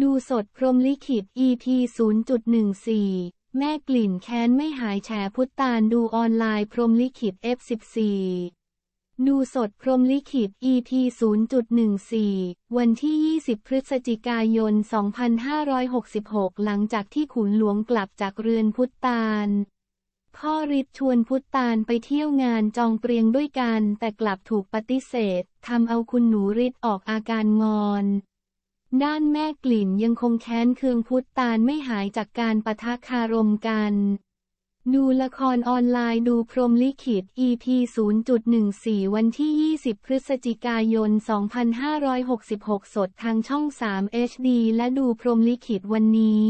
ดูสดพรมลิขิต EP 0.14 แม่กลิ่นแค้นไม่หายแฉพุทธานดูออนไลน์พรมลิขิต F14 ดูสดพรมลิขิต EP 0.14 วันที่ 20 พฤศจิกายน 2566 หลังจากที่ขุนหลวงกลับจากเรือนพุทธานพ่อริดชวนพุทธานไปเที่ยวงานจองเปรียงด้วยกัน แต่กลับถูกปฏิเสธทำเอาคุณหนูริดออกอาการงอน ด้านแม่กลิ่นยังคงแค้นเคืองพุทธตานไม่หายจากการปะทะคารมกัน ดูละครออนไลน์ดูพรมลิขิต EP 0.14 วันที่ 20 พฤศจิกายน 2566 สดทางช่อง 3 HD และดูพรมลิขิตวันนี้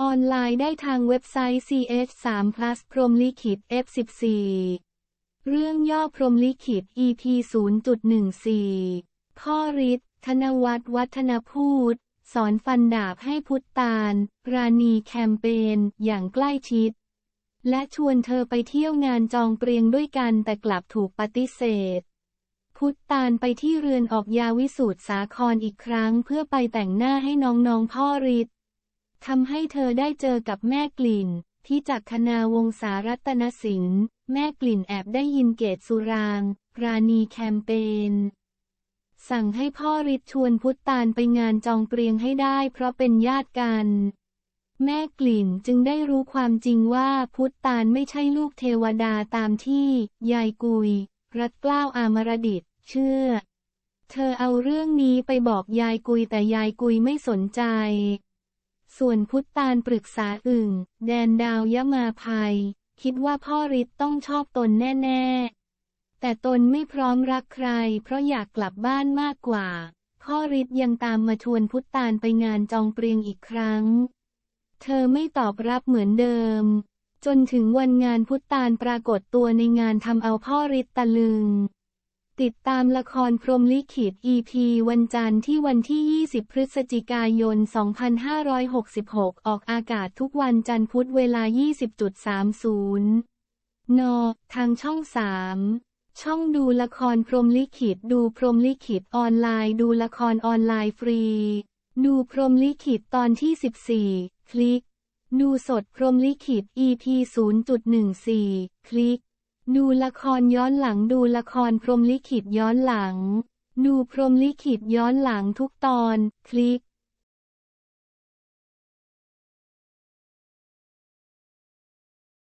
ออนไลน์ได้ทางเว็บไซต์ CH3 Plus พรมลิขิต F14 เรื่องย่อพรมลิขิต EP 0.14 พ่อฤทธิ์ ธนวัฒน์วัฒนพูด สอนฟันดาบให้พุทธานราณีแคมเปญอย่างใกล้ชิด และชวนเธอไปเที่ยวงานจองเปรียงด้วยกันแต่กลับถูกปฏิเสธ พุทธานไปที่เรือนออกยาวิสูตรสาครอีกครั้งเพื่อไปแต่งหน้าให้น้องๆพ่อฤทธิ์ทำให้เธอได้เจอกับแม่กลิ่นที่จากคณาวงศารัตนสิน แม่กลิ่นแอบได้ยินเกตสุราง ราณีแคมเปญ สั่งให้พ่อฤทธิ์ชวนพุทธานไปงานจองเปรียงให้ได้เพราะเป็นญาติกัน แม่กลิ่นจึงได้รู้ความจริงว่าพุทธานไม่ใช่ลูกเทวดาตามที่ยายกุย รัตเกล้าวอามรดิตเชื่อ เธอเอาเรื่องนี้ไปบอกยายกุยแต่ยายกุยไม่สนใจ ส่วนพุทธานปรึกษาอึ่ง แดนดาวยะมาภัย คิดว่าพ่อฤทธิ์ต้องชอบตนแน่ ๆ แต่ตนไม่พร้อมรักใคร เพราะอยากกลับบ้านมากกว่า พ่อฤทธิ์ยังตามมาชวนพุทธานไปงานจองเปรียงอีกครั้ง เธอไม่ตอบรับเหมือนเดิม จนถึงวันงานพุทธานปรากฏตัวในงานทำเอาพ่อฤทธิ์ตะลึง ติดตามละครพรมลิขิต EP วันจันทร์ที่วันที่ 20 พฤศจิกายน 2566 ออกอากาศทุกวันจันทร์พุธเวลา 20.30 น ทางช่อง 3 ช่องดูละครพรมลิขิตดูพรมลิขิตออนไลน์ ดูละครออนไลน์ฟรี ดูพรมลิขิตตอนที่ 14 คลิก ดูสดพรมลิขิต EP 0.14 คลิก ดูละครย้อนหลังดูละครพรมลิขิตย้อนหลัง ดูพรมลิขิตย้อนหลังทุกตอน คลิก